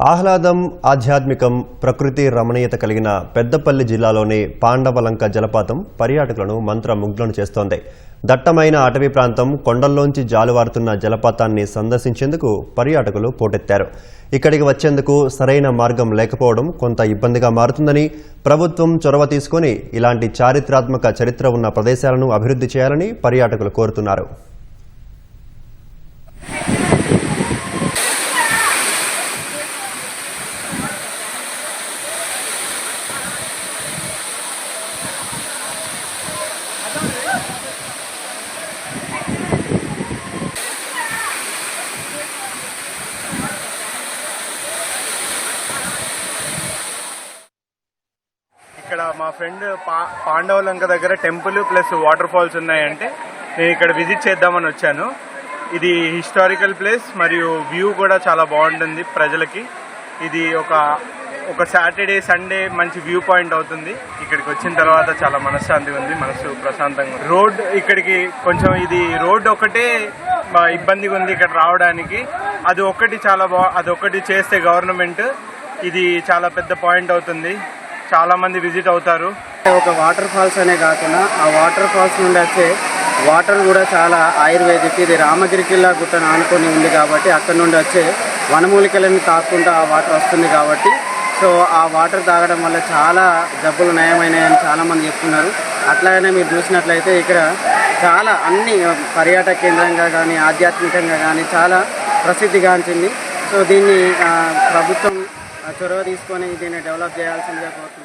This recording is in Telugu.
ఆహ్లాదం ఆధ్యాత్మికం ప్రకృతి రమణీయత కలిగిన పెద్దపల్లి జిల్లాలోని పాండవలంక జలపాతం పర్యాటకులను మంత్రముగ్ధులను చేస్తోంది. దట్టమైన అటవీ ప్రాంతం కొండల్లోంచి జాలువారుతున్న జలపాతాన్ని సందర్శించేందుకు పర్యాటకులు పోటెత్తారు. ఇక్కడికి వచ్చేందుకు సరైన మార్గం లేకపోవడం కొంత ఇబ్బందిగా మారుతుందని ప్రభుత్వం చొరవ తీసుకొని ఇలాంటి చారిత్రాత్మక చరిత్ర ఉన్న ప్రదేశాలను అభివృద్ధి చేయాలని పర్యాటకులు కోరుతున్నారు. ఇక్కడ మా ఫ్రెండ్ పా పాండవలంక దగ్గర టెంపుల్ ప్లస్ వాటర్ ఫాల్స్ ఉన్నాయంటే నేను ఇక్కడ విజిట్ చేద్దామని వచ్చాను. ఇది హిస్టారికల్ ప్లేస్ మరియు వ్యూ కూడా చాలా బాగుంటుంది ప్రజలకి. ఇది ఒక ఒక సాటర్డే సండే మంచి వ్యూ పాయింట్ అవుతుంది. ఇక్కడికి వచ్చిన తర్వాత చాలా మనశ్శాంతి ఉంది మనసు ప్రశాంతంగా రోడ్ ఇక్కడికి కొంచెం ఇది రోడ్ ఒకటే ఇబ్బందిగా ఉంది ఇక్కడ రావడానికి. అది ఒకటి చాలా బా అది ఒకటి చేస్తే గవర్నమెంట్. ఇది చాలా పెద్ద పాయింట్ అవుతుంది. చాలా మంది విజిట్ అవుతారు. ఒక వాటర్ ఫాల్స్ అనే కాకుండా ఆ వాటర్ ఫాల్స్ నుండి వచ్చే వాటర్ కూడా చాలా ఆయుర్వేదిక్. ఇది రామగిరి కిల్లా గుట్టను ఆనుకొని ఉంది కాబట్టి అక్కడ నుండి వచ్చే వనమూలికలను తాకుండా ఆ వాటర్ వస్తుంది కాబట్టి. సో ఆ వాటర్ తాగడం వల్ల చాలా జబ్బులు నయమైనాయని చాలామంది చెప్తున్నారు. అట్లాగనే మీరు చూసినట్లయితే ఇక్కడ చాలా అన్ని పర్యాటక కేంద్రంగా కానీ ఆధ్యాత్మికంగా కానీ చాలా ప్రసిద్ధిగాంచింది. సో దీన్ని ప్రభుత్వం చొరవ తీసుకొని దీన్ని డెవలప్ చేయాల్సిందిగా కోరుతున్నాను